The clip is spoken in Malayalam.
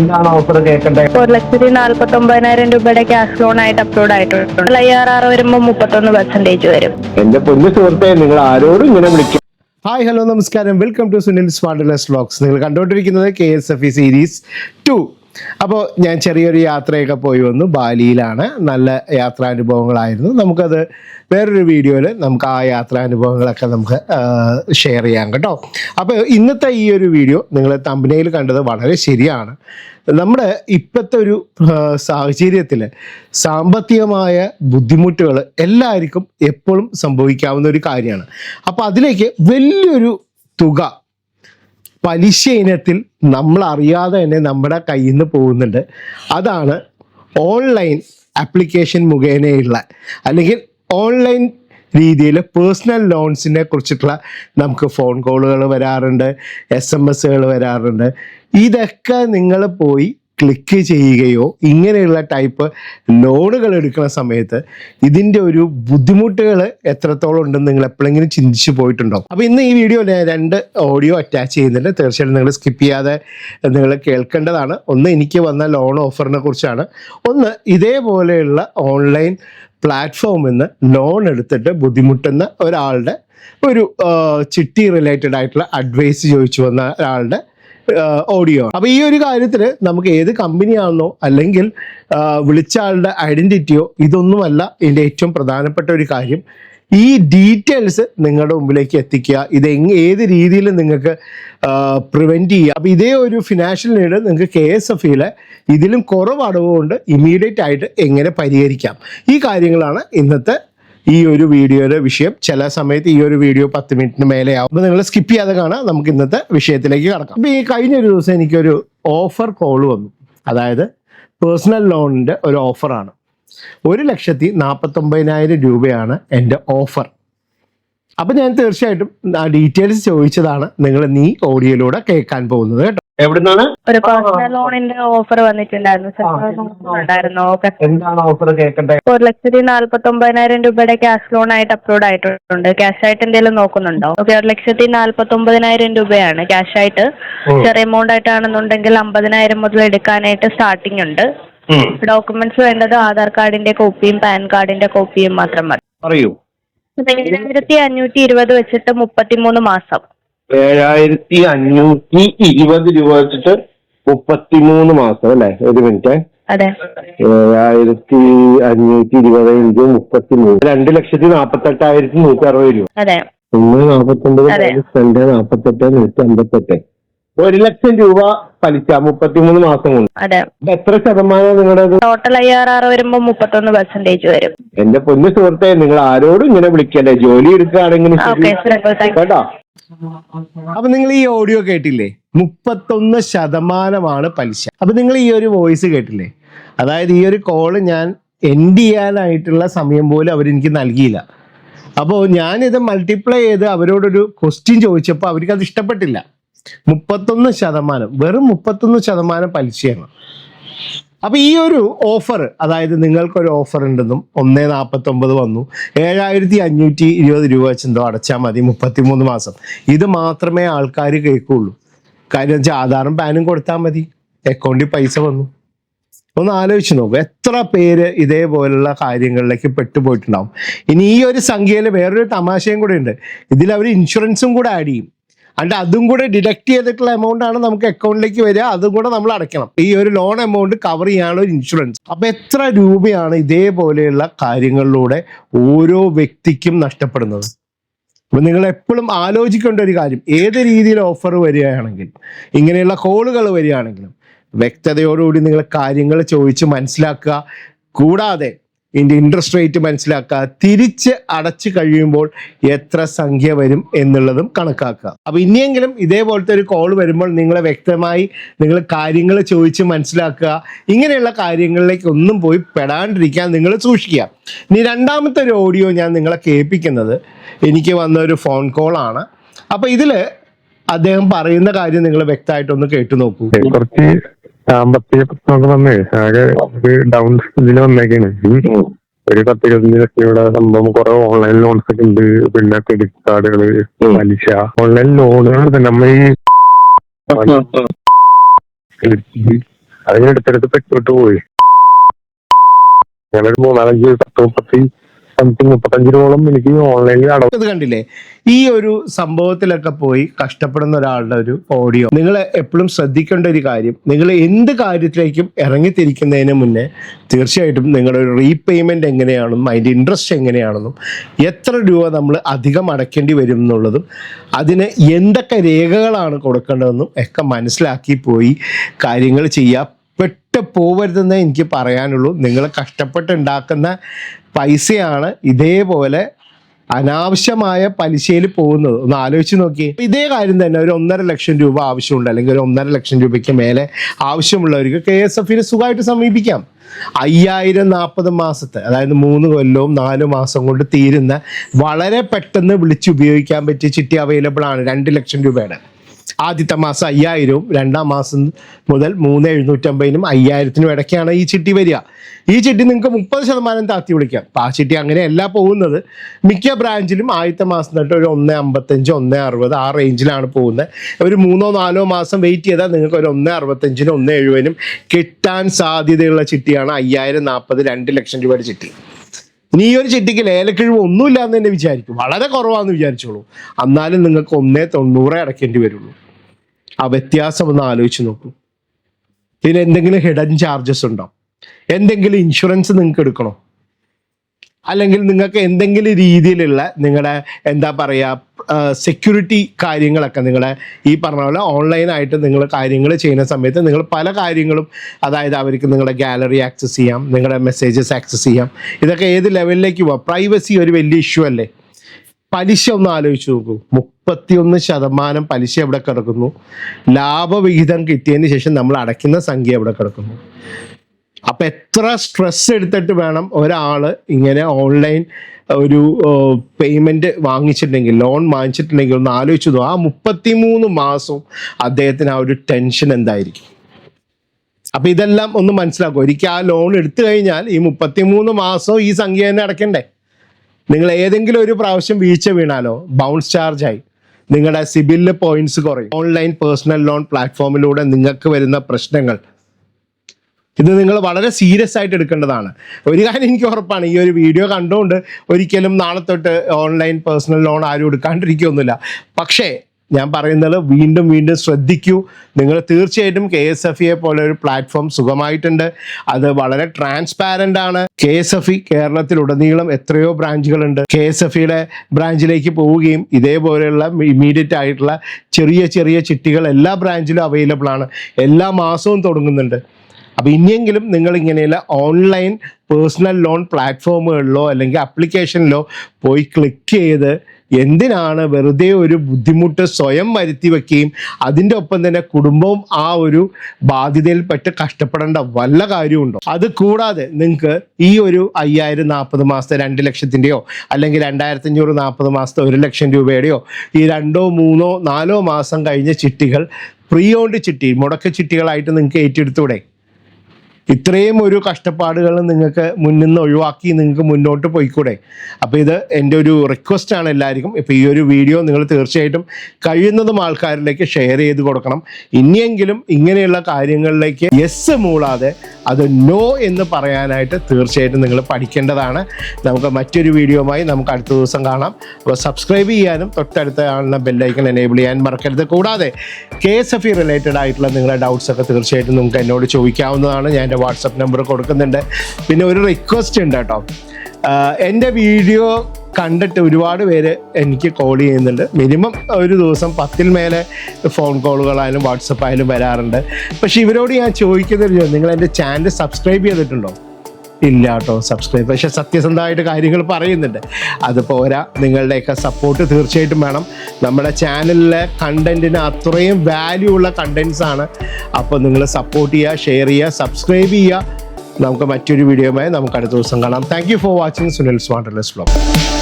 എന്താണ് ഓഫർ കേൾക്കേണ്ടത് ഒരു ലക്ഷത്തി നാല്പത്തി ഒമ്പതിനായിരം രൂപയുടെ ക്യാഷ് ലോൺ ആയിട്ട് അപ്ലോഡ് ആയിട്ടുണ്ട്. ഐ ആർ ആർ വരുമ്പോൾ മുപ്പത്തൊന്ന് പെർസെന്റേജ് വരും. എന്റെ പൊന്നു സുഹൃത്തെ നിങ്ങൾ ആരോടും ഇങ്ങനെ വിളിക്കും. ഹായ് ഹലോ നമസ്കാരം. Welcome to Sunil smartless vlogs നിങ്ങൾ കണ്ടുകൊണ്ടിരിക്കുന്നത് K S F E series two അപ്പോൾ ഞാൻ ചെറിയൊരു യാത്രയൊക്കെ പോയി വന്നു. ബാലിയിലാണ് നല്ല യാത്രാനുഭവങ്ങളായിരുന്നു. നമുക്കത് വേറൊരു വീഡിയോയിൽ നമുക്ക് ആ യാത്രാനുഭവങ്ങളൊക്കെ നമുക്ക് ഷെയർ ചെയ്യാം കേട്ടോ. അപ്പോൾ ഇന്നത്തെ ഈ ഒരു വീഡിയോ നിങ്ങൾ തമ്പനയിൽ കണ്ടത് വളരെ ശരിയാണ്. നമ്മുടെ ഇപ്പോഴത്തെ ഒരു സാഹചര്യത്തിൽ സാമ്പത്തികമായ ബുദ്ധിമുട്ടുകൾ എല്ലാവർക്കും എപ്പോഴും സംഭവിക്കാവുന്ന ഒരു കാര്യമാണ്. അപ്പോൾ അതിലേക്ക് വലിയൊരു തുക പലിശ ഇനത്തിൽ നമ്മൾ അറിയാതെ തന്നെ നമ്മുടെ കയ്യിൽ നിന്ന് പോകുന്നുണ്ട്. അതാണ് ഓൺലൈൻ ആപ്ലിക്കേഷൻ മുഖേനയുള്ള അല്ലെങ്കിൽ ഓൺലൈൻ രീതിയിൽ പേഴ്സണൽ ലോൺസിനെ കുറിച്ചിട്ടുള്ള നമുക്ക് ഫോൺ കോളുകൾ വരാറുണ്ട് എസ് എം എസ്സുകൾ വരാറുണ്ട്. ഇതൊക്കെ നിങ്ങൾ പോയി ക്ലിക്ക് ചെയ്യുകയോ ഇങ്ങനെയുള്ള ടൈപ്പ് ലോണുകൾ എടുക്കുന്ന സമയത്ത് ഇതിന്റെ ഒരു ബുദ്ധിമുട്ടുകൾ എത്രത്തോളം ഉണ്ടെന്ന് നിങ്ങൾ എപ്പോഴെങ്കിലും ചിന്തിച്ചു പോയിട്ടുണ്ടോ? അപ്പോൾ ഇന്ന് ഈ വീഡിയോ രണ്ട് ഓഡിയോ അറ്റാച്ച് ചെയ്യുന്നുണ്ട്. തീർച്ചയായിട്ടും നിങ്ങൾ സ്കിപ്പ് ചെയ്യാതെ നിങ്ങൾ കേൾക്കേണ്ടതാണ്. ഒന്ന് എനിക്ക് വന്ന ലോൺ ഓഫറിനെ കുറിച്ചാണ്. ഒന്ന് ഇതേപോലെയുള്ള ഓൺലൈൻ പ്ലാറ്റ്ഫോമിൽ നിന്ന് ലോൺ എടുത്തിട്ട് ബുദ്ധിമുട്ടുന്ന ഒരാളുടെ ഒരു ചിട്ടി റിലേറ്റഡ് ആയിട്ടുള്ള അഡ്വൈസ് ചോദിച്ചു വന്ന ഒരാളുടെ ഓഡിയോ അപ്പൊ ഈ ഒരു കാര്യത്തിൽ നമുക്ക് ഏത് കമ്പനിയാണെന്നോ അല്ലെങ്കിൽ വിളിച്ച ആളുടെ ഐഡന്റിറ്റിയോ ഇതൊന്നുമല്ല ഇതിന്റെ ഏറ്റവും പ്രധാനപ്പെട്ട ഒരു കാര്യം. ഈ ഡീറ്റെയിൽസ് നിങ്ങളുടെ മുമ്പിലേക്ക് എത്തിക്കുക. ഇത് ഏത് രീതിയിൽ നിങ്ങൾക്ക് പ്രിവെന്റ് ചെയ്യുക. അപ്പോൾ ഇതേ ഒരു ഫിനാൻഷ്യൽ നീഡ് നിങ്ങൾക്ക് കെ എസ് എഫ് ഇയിലെ ഇതിലും കുറവ് അടവ് കൊണ്ട് ഇമ്മീഡിയറ്റ് ആയിട്ട് എങ്ങനെ പരിഹരിക്കാം. ഈ കാര്യങ്ങളാണ് ഇന്നത്തെ ഈ ഒരു വീഡിയോയുടെ വിഷയം. ചില സമയത്ത് ഈ ഒരു വീഡിയോ പത്ത് മിനിറ്റിന് മേലെ ആവും. അപ്പോൾ നിങ്ങൾ സ്കിപ്പ് ചെയ്യാതെ കാണാം. നമുക്ക് ഇന്നത്തെ വിഷയത്തിലേക്ക് കടക്കാം. അപ്പോൾ ഈ കഴിഞ്ഞ ഒരു ദിവസം എനിക്കൊരു ഓഫർ കോൾ വന്നു. അതായത് പേഴ്സണൽ ലോണിന്റെ ഒരു ഓഫറാണ് ഒരു ലക്ഷത്തി നാൽപ്പത്തൊമ്പതിനായിരം രൂപയാണ് എന്റെ ഓഫർ അപ്പം ഞാൻ തീർച്ചയായിട്ടും ആ ഡീറ്റെയിൽസ് ചോദിച്ചതാണ് നിങ്ങൾ നീ ഓഡിയോയിലൂടെ കേൾക്കാൻ പോകുന്നത് കേട്ടോ. എവിടുന്നാണ്? ഒരു പേഴ്സണൽ ലോണിന്റെ ഓഫർ വന്നിട്ടുണ്ടായിരുന്നു. ഉണ്ടായിരുന്നു. എന്താണ് ഓഫർ കേൾക്കണ്ടേ ഒരു ലക്ഷത്തി നാല്പത്തി ഒമ്പതിനായിരം രൂപയുടെ ക്യാഷ് ലോൺ ആയിട്ട് അപ്ലോഡ് ആയിട്ടുണ്ട്. ക്യാഷ് ആയിട്ട് എന്തെങ്കിലും നോക്കുന്നുണ്ടോ? ഓക്കെ ഒരു ലക്ഷത്തി നാല്പത്തി ഒമ്പതിനായിരം രൂപയാണ് ക്യാഷ് ആയിട്ട്. ചെറിയ എമൗണ്ട് ആയിട്ടാണെന്നുണ്ടെങ്കിൽ അമ്പതിനായിരം മുതൽ എടുക്കാനായിട്ട് സ്റ്റാർട്ടിംഗ് ഉണ്ട്. ഡോക്യുമെന്റ്സ് വേണ്ടത് ആധാർ കാർഡിന്റെ കോപ്പിയും പാൻ കാർഡിന്റെ കോപ്പിയും മാത്രം മതി. പറയൂ. ഏഴായിരത്തി അഞ്ഞൂറ്റി ഇരുപത് വെച്ചിട്ട് മുപ്പത്തിമൂന്ന് മാസം. ഏഴായിരത്തി അഞ്ഞൂറ്റി ഇരുപത് രൂപ വെച്ചിട്ട് മുപ്പത്തിമൂന്ന് മാസം അല്ലേ? ഒരു മിനിറ്റ്. ഏഴായിരത്തി അഞ്ഞൂറ്റി ഇരുപത് ഇഞ്ച് മുപ്പത്തി മൂന്ന് രണ്ട് ലക്ഷത്തി നാപ്പത്തി എട്ടായിരത്തി നൂറ്റി അറുപത് രൂപ ഒന്ന് നാപ്പത്തി ഒമ്പത് രണ്ട് നാപ്പത്തെട്ട് നൂറ്റി അമ്പത്തെട്ട് ഒരു ലക്ഷം രൂപ പലിശ മുപ്പത്തിമൂന്ന് മാസം കൊണ്ട്. അതെ. എത്ര ശതമാനം നിങ്ങളുടെ ടോട്ടൽ ഐ ആർ ആർ വരുമ്പോൾ മുപ്പത്തൊന്ന് പെർസെന്റേജ് വരും. എന്റെ പൊന്നു സുഹൃത്തെ നിങ്ങൾ ആരോടും ഇങ്ങനെ വിളിക്കല്ലേ? ജോലി എടുക്കുകയാണെങ്കിൽ കേട്ടോ? അപ്പൊ നിങ്ങൾ ഈ ഓഡിയോ കേട്ടില്ലേ? മുപ്പത്തൊന്ന് ശതമാനമാണ് പലിശ. അപ്പൊ നിങ്ങൾ ഈ ഒരു വോയിസ് കേട്ടില്ലേ? അതായത് ഈ ഒരു കോൾ ഞാൻ എൻഡ് ചെയ്യാനായിട്ടുള്ള സമയം പോലും അവരെനിക്ക് നൽകിയില്ല. അപ്പോൾ ഞാനിത് മൾട്ടിപ്ലൈ ചെയ്ത് അവരോടൊരു ക്വസ്റ്റ്യൻ ചോദിച്ചപ്പോൾ അവർക്ക് അത് ഇഷ്ടപ്പെട്ടില്ല. മുപ്പത്തൊന്ന് ശതമാനം വെറും മുപ്പത്തൊന്ന് ശതമാനം പലിശയാണ്. അപ്പൊ ഈ ഒരു ഓഫർ അതായത് നിങ്ങൾക്കൊരു ഓഫർ ഉണ്ടെന്നും ഒന്നേ നാൽപ്പത്തി ഒമ്പത് വന്നു ഏഴായിരത്തി അഞ്ഞൂറ്റി ഇരുപത് രൂപ വെച്ചെന്തോ അടച്ചാൽ മതി മുപ്പത്തിമൂന്ന് മാസം. ഇത് മാത്രമേ ആൾക്കാർ കേൾക്കുള്ളൂ. കാര്യം വെച്ചാൽ ആധാറും പാനും കൊടുത്താൽ മതി. അക്കൗണ്ടിൽ പൈസ വന്നു. ഒന്ന് ആലോചിച്ച് നോക്കും എത്ര പേര് ഇതേപോലുള്ള കാര്യങ്ങളിലേക്ക് പെട്ടുപോയിട്ടുണ്ടാവും. ഇനി ഈ ഒരു സംഖ്യയിൽ വേറൊരു തമാശയും കൂടെ ഉണ്ട്. ഇതിൽ അവർ ഇൻഷുറൻസും കൂടെ ആഡ് ചെയ്യും. അണ്ട് അതും കൂടെ ഡിഡക്ട് ചെയ്തിട്ടുള്ള എമൗണ്ട് ആണ് നമുക്ക് അക്കൗണ്ടിലേക്ക് വരിക. അതും കൂടെ നമ്മൾ അടയ്ക്കണം. ഈ ഒരു ലോൺ എമൗണ്ട് കവർ ചെയ്യാനുള്ള ഒരു ഇൻഷുറൻസ് അപ്പൊ എത്ര രൂപയാണ് ഇതേപോലെയുള്ള കാര്യങ്ങളിലൂടെ ഓരോ വ്യക്തിക്കും നഷ്ടപ്പെടുന്നത്? അപ്പൊ നിങ്ങൾ എപ്പോഴും ആലോചിക്കേണ്ട ഒരു കാര്യം. ഏത് രീതിയിൽ ഓഫർ വരികയാണെങ്കിൽ ഇങ്ങനെയുള്ള കോളുകൾ വരികയാണെങ്കിലും വ്യക്തതയോടുകൂടി നിങ്ങൾ കാര്യങ്ങൾ ചോദിച്ച് മനസ്സിലാക്കുക. കൂടാതെ ഇതിന്റെ ഇൻട്രസ്റ്റ് റേറ്റ് മനസ്സിലാക്കുക. തിരിച്ച് അടച്ചു കഴിയുമ്പോൾ എത്ര സംഖ്യ വരും എന്നുള്ളതും കണക്കാക്കുക. അപ്പോൾ ഇനിയെങ്കിലും ഇതേപോലത്തെ ഒരു കോൾ വരുമ്പോൾ നിങ്ങൾ വ്യക്തമായി നിങ്ങൾ കാര്യങ്ങൾ ചോദിച്ച് മനസ്സിലാക്കുക. ഇങ്ങനെയുള്ള കാര്യങ്ങളിലേക്ക് ഒന്നും പോയി പെടാണ്ടിരിക്കാൻ നിങ്ങൾ സൂക്ഷിക്കുക. ഇനി രണ്ടാമത്തെ ഒരു ഓഡിയോ ഞാൻ നിങ്ങളെ കേൾപ്പിക്കുന്നത് എനിക്ക് വന്ന ഒരു ഫോൺ കോളാണ് അപ്പോൾ ഇതിൽ അദ്ദേഹം പറയുന്ന കാര്യം നിങ്ങൾ വ്യക്തമായിട്ടൊന്ന് കേട്ടു നോക്കൂ. കുറച്ച് സാമ്പത്തിക പ്രശ്നമൊക്കെ വന്നേ. ആകെ ഡൗൺ ഇതിൽ വന്നേക്കാണ്. ഒരു പത്ത് ഇരുപത്തഞ്ച് ഇവിടെ സംഭവം കുറെ ഓൺലൈൻ ലോൺസ് ഒക്കെ ഉണ്ട്. പിന്നെ ക്രെഡിറ്റ് കാർഡുകൾ പലിശ. ഓൺലൈൻ ലോണുകൾ തന്നെ. നമ്മൾ ഈ അതിനെടുത്തെടുത്ത് പെട്ടോട്ട് പോയി. ഞാനൊരു മൂന്നാലഞ്ച് പത്ത് മുപ്പത്തി സംതിങ് മുപ്പത്തഞ്ച് രൂപയോളം എനിക്ക് ഓൺലൈനിൽ അടവ് ഇത് കണ്ടില്ലേ? ഈ ഒരു സംഭവത്തിലൊക്കെ പോയി കഷ്ടപ്പെടുന്ന ഒരാളുടെ ഒരു ഓഡിയോ നിങ്ങൾ എപ്പോഴും ശ്രദ്ധിക്കേണ്ട ഒരു കാര്യം നിങ്ങൾ എന്ത് കാര്യത്തിലേക്കും ഇറങ്ങിത്തിരിക്കുന്നതിന് മുന്നേ തീർച്ചയായിട്ടും നിങ്ങളുടെ ഒരു റീപേയ്മെന്റ് എങ്ങനെയാണെന്നും അതിന്റെ ഇൻട്രസ്റ്റ് എങ്ങനെയാണെന്നും എത്ര രൂപ നമ്മൾ അധികം അടയ്ക്കേണ്ടി വരും എന്നുള്ളതും അതിന് എന്തൊക്കെ രേഖകളാണ് കൊടുക്കേണ്ടതെന്നും ഒക്കെ മനസ്സിലാക്കി പോയി കാര്യങ്ങൾ ചെയ്യുക പെട്ട് പോവരുതെന്നേ എനിക്ക് പറയാനുള്ളൂ. നിങ്ങൾ കഷ്ടപ്പെട്ട് ഉണ്ടാക്കുന്ന പൈസയാണ് ഇതേപോലെ അനാവശ്യമായ പലിശയിൽ പോകുന്നത്. ഒന്ന് ആലോചിച്ച് നോക്കി ഇതേ കാര്യം തന്നെ ഒരു ഒന്നര ലക്ഷം രൂപ ആവശ്യമുണ്ട് അല്ലെങ്കിൽ ഒരു ഒന്നര ലക്ഷം രൂപയ്ക്ക് മേലെ ആവശ്യമുള്ളവർക്ക് കെ എസ് എഫിനെ സുഖമായിട്ട് സമീപിക്കാം. അയ്യായിരം നാൽപ്പത് മാസത്തെ അതായത് മൂന്ന് കൊല്ലവും നാല് മാസം കൊണ്ട് തീരുന്ന വളരെ പെട്ടെന്ന് വിളിച്ചുപയോഗിക്കാൻ പറ്റിയ ചിട്ടി അവൈലബിൾ ആണ് രണ്ട് ലക്ഷം രൂപയുടെ. ആദ്യത്തെ മാസം അയ്യായിരവും രണ്ടാം മാസം മുതൽ മൂന്ന് എഴുന്നൂറ്റമ്പതിനും അയ്യായിരത്തിനും ഇടയ്ക്കാണ് ഈ ചിട്ടി വരിക. ഈ ചിട്ടി നിങ്ങൾക്ക് മുപ്പത് ശതമാനം താത്തി വിളിക്കാം. അപ്പം ആ ചിട്ടി അങ്ങനെയല്ല പോകുന്നത്. മിക്ക ബ്രാഞ്ചിലും ആദ്യത്തെ മാസം തൊട്ട് ഒരു ഒന്ന് അമ്പത്തഞ്ച് ഒന്ന് അറുപത് ആ റേഞ്ചിലാണ് പോകുന്നത്. ഒരു മൂന്നോ നാലോ മാസം വെയിറ്റ് ചെയ്താൽ നിങ്ങൾക്ക് ഒരു ഒന്ന് അറുപത്തഞ്ചിനും ഒന്ന് എഴുപതിനും കിട്ടാൻ സാധ്യതയുള്ള ചിട്ടിയാണ് അയ്യായിരം നാൽപ്പത് രണ്ട് ലക്ഷം രൂപയുടെ ചിട്ടി. ഇനി ഈ ഒരു ചിട്ടിക്ക് ലേലക്കിഴിവ് ഒന്നുമില്ല എന്ന് തന്നെ വിചാരിക്കും. വളരെ കുറവാന്ന് വിചാരിച്ചോളൂ. എന്നാലും നിങ്ങൾക്ക് ഒന്നേ തൊണ്ണൂറേ അടയ്ക്കേണ്ടി വരുള്ളൂ. ആ വ്യത്യാസം ഒന്ന് ആലോചിച്ച് നോക്കൂ. ഇതിന് എന്തെങ്കിലും ഹിഡൻ ചാർജസ് ഉണ്ടോ? എന്തെങ്കിലും ഇൻഷുറൻസ് നിങ്ങൾക്ക് എടുക്കണോ? അല്ലെങ്കിൽ നിങ്ങൾക്ക് എന്തെങ്കിലും രീതിയിലുള്ള നിങ്ങളുടെ എന്താ പറയുക സെക്യൂരിറ്റി കാര്യങ്ങളൊക്കെ നിങ്ങളുടെ ഈ പറഞ്ഞ പോലെ ഓൺലൈനായിട്ട് നിങ്ങൾ കാര്യങ്ങൾ ചെയ്യുന്ന സമയത്ത് നിങ്ങൾ പല കാര്യങ്ങളും അതായത് അവർക്ക് നിങ്ങളുടെ ഗാലറി ആക്സസ് ചെയ്യാം നിങ്ങളുടെ മെസ്സേജസ് ആക്സസ് ചെയ്യാം. ഇതൊക്കെ ഏത് ലെവലിലേക്ക് പോവാം? പ്രൈവസി ഒരു വലിയ ഇഷ്യൂ അല്ലേ? പലിശ ഒന്ന് ആലോചിച്ച് നോക്കൂ. മുപ്പത്തിയൊന്ന് ശതമാനം പലിശ എവിടെ കിടക്കുന്നു? ലാഭവിഹിതം കിട്ടിയതിന് ശേഷം നമ്മൾ അടയ്ക്കുന്ന സംഖ്യ എവിടെ കിടക്കുന്നു? അപ്പൊ എത്ര സ്ട്രെസ് എടുത്തിട്ട് വേണം ഒരാൾ ഇങ്ങനെ ഓൺലൈൻ ഒരു പേയ്മെന്റ് വാങ്ങിച്ചിട്ടുണ്ടെങ്കിൽ ലോൺ വാങ്ങിച്ചിട്ടുണ്ടെങ്കിൽ ഒന്ന് ആലോചിച്ചു ആ മുപ്പത്തിമൂന്ന് മാസവും അദ്ദേഹത്തിന് ആ ഒരു ടെൻഷൻ എന്തായിരിക്കും? അപ്പൊ ഇതെല്ലാം ഒന്ന് മനസ്സിലാക്കും ഒരിക്കൽ ആ ലോൺ എടുത്തു കഴിഞ്ഞാൽ ഈ മുപ്പത്തിമൂന്ന് മാസവും ഈ സംഖ്യ തന്നെ അടയ്ക്കണ്ടേ? നിങ്ങൾ ഏതെങ്കിലും ഒരു പ്രാവശ്യം വീഴ്ച വീണാലോ ബൗൺസ് ചാർജ് ആയി. നിങ്ങളുടെ സിബിലിൽ പോയിന്റ്സ് കുറയും. ഓൺലൈൻ പേഴ്സണൽ ലോൺ പ്ലാറ്റ്ഫോമിലൂടെ നിങ്ങൾക്ക് വരുന്ന പ്രശ്നങ്ങൾ. ഇത് നിങ്ങൾ വളരെ സീരിയസ് ആയിട്ട് എടുക്കേണ്ടതാണ്. ഒരു കാര്യം എനിക്ക് ഉറപ്പാണ് ഈ ഒരു വീഡിയോ കണ്ടുകൊണ്ട് ഒരിക്കലും നാളെ തൊട്ട് ഓൺലൈൻ പേഴ്സണൽ ലോൺ ആരും എടുക്കാണ്ടിരിക്കുകയൊന്നുമില്ല പക്ഷേ ഞാൻ പറയുന്നത് വീണ്ടും വീണ്ടും ശ്രദ്ധിക്കൂ. നിങ്ങൾ തീർച്ചയായിട്ടും കെ എസ് എഫ് ഇയെ പോലെ ഒരു പ്ലാറ്റ്ഫോം സുഖമായിട്ടുണ്ട്. അത് വളരെ ട്രാൻസ്പാരന്റ് ആണ്. കെ എസ് എഫ് ഇ കേരളത്തിലുടനീളം എത്രയോ ബ്രാഞ്ചുകളുണ്ട് കെ എസ് എഫ് ഇയുടെ ബ്രാഞ്ചിലേക്ക് പോവുകയും ഇതേപോലെയുള്ള ഇമ്മീഡിയറ്റ് ആയിട്ടുള്ള ചെറിയ ചെറിയ ചിട്ടികൾ എല്ലാ ബ്രാഞ്ചിലും അവൈലബിൾ ആണ്. എല്ലാ മാസവും തുടങ്ങുന്നുണ്ട്. അപ്പോൾ ഇനിയെങ്കിലും നിങ്ങൾ ഇങ്ങനെയുള്ള ഓൺലൈൻ പേഴ്സണൽ ലോൺ പ്ലാറ്റ്ഫോമുകളിലോ അല്ലെങ്കിൽ അപ്ലിക്കേഷനിലോ പോയി ക്ലിക്ക് ചെയ്ത് എന്തിനാണ് വെറുതെ ഒരു ബുദ്ധിമുട്ട് സ്വയം വരുത്തി വെക്കുകയും അതിന്റെ ഒപ്പം തന്നെ കുടുംബവും ആ ഒരു ബാധ്യതയിൽപ്പെട്ട് കഷ്ടപ്പെടേണ്ട വല്ല കാര്യമുണ്ടോ? അത് കൂടാതെ നിങ്ങൾക്ക് ഈ ഒരു അയ്യായിരം നാൽപ്പത് മാസത്തെ രണ്ട് ലക്ഷത്തിന്റെയോ അല്ലെങ്കിൽ രണ്ടായിരത്തി അഞ്ഞൂറ് നാൽപ്പത് മാസത്തെ ഒരു ലക്ഷം രൂപയുടെയോ ഈ രണ്ടോ മൂന്നോ നാലോ മാസം കഴിഞ്ഞ ചിട്ടികൾ പ്രീ ഓൺഡ് ചിട്ടി മുടക്ക ചിട്ടികളായിട്ട് നിങ്ങൾക്ക് ഏറ്റെടുത്തൂടെ ഇത്രയും ഒരു കഷ്ടപ്പാടുകൾ നിങ്ങൾക്ക് മുന്നിൽ നിന്ന് ഒഴിവാക്കി നിങ്ങൾക്ക് മുന്നോട്ട് പോയിക്കൂടെ? അപ്പോൾ ഇത് എന്റെ ഒരു റിക്വസ്റ്റ് ആണ് എല്ലാവർക്കും. ഇപ്പോൾ ഈ ഒരു വീഡിയോ നിങ്ങൾ തീർച്ചയായിട്ടും കഴിയുന്നതും ആൾക്കാരിലേക്ക് ഷെയർ ചെയ്ത് കൊടുക്കണം. ഇനിയെങ്കിലും ഇങ്ങനെയുള്ള കാര്യങ്ങളിലേക്ക് യെസ് മൂളാതെ അത് നോ എന്ന് പറയാനായിട്ട് തീർച്ചയായിട്ടും നിങ്ങൾ പഠിക്കേണ്ടതാണ്. നമുക്ക് മറ്റൊരു വീഡിയോയുമായി നമുക്ക് അടുത്ത ദിവസം കാണാം. അപ്പോൾ സബ്സ്ക്രൈബ് ചെയ്യാനും തൊട്ടടുത്ത കാണുന്ന ബെല്ലൈക്കൺ എനേബിൾ ചെയ്യാൻ മറക്കരുത്. കൂടാതെ K S F E related ആയിട്ടുള്ള നിങ്ങളുടെ ഡൗട്ട്സ് ഒക്കെ തീർച്ചയായിട്ടും നിങ്ങൾക്ക് എന്നോട് ചോദിക്കാവുന്നതാണ്. ഞാൻ എന്റെ വാട്സപ്പ് നമ്പർ കൊടുക്കുന്നുണ്ട്. പിന്നെ ഒരു റിക്വസ്റ്റ് ഉണ്ട് കേട്ടോ. എന്റെ വീഡിയോ കണ്ടിട്ട് ഒരുപാട് പേര് എനിക്ക് കോൾ ചെയ്യുന്നുണ്ട്. മിനിമം ഒരു ദിവസം പത്തിൽ മേലെ ഫോൺ കോളുകളായാലും വാട്സപ്പ് ആയാലും വരാറുണ്ട്. പക്ഷെ ഇവരോട് ഞാൻ ചോദിക്കുന്നത് നിങ്ങൾ എന്റെ ചാനൽ സബ്സ്ക്രൈബ് ചെയ്തിട്ടുണ്ടോ? ഇല്ല കേട്ടോ സബ്സ്ക്രൈബ് പക്ഷെ സത്യസന്ധമായിട്ട് കാര്യങ്ങൾ പറയുന്നുണ്ട്. അത് പോരാ നിങ്ങളുടെയൊക്കെ സപ്പോർട്ട് തീർച്ചയായിട്ടും വേണം. നമ്മുടെ ചാനലിലെ കണ്ടന്റിന് അത്രയും വാല്യൂ ഉള്ള കണ്ടന്റ്സ് ആണ്. അപ്പോൾ നിങ്ങൾ സപ്പോർട്ട് ചെയ്യുക ഷെയർ ചെയ്യുക സബ്സ്ക്രൈബ് ചെയ്യുക. നമുക്ക് മറ്റൊരു വീഡിയോയുമായി നമുക്ക് അടുത്ത ദിവസം കാണാം. Thank for watching Sunil smart less blog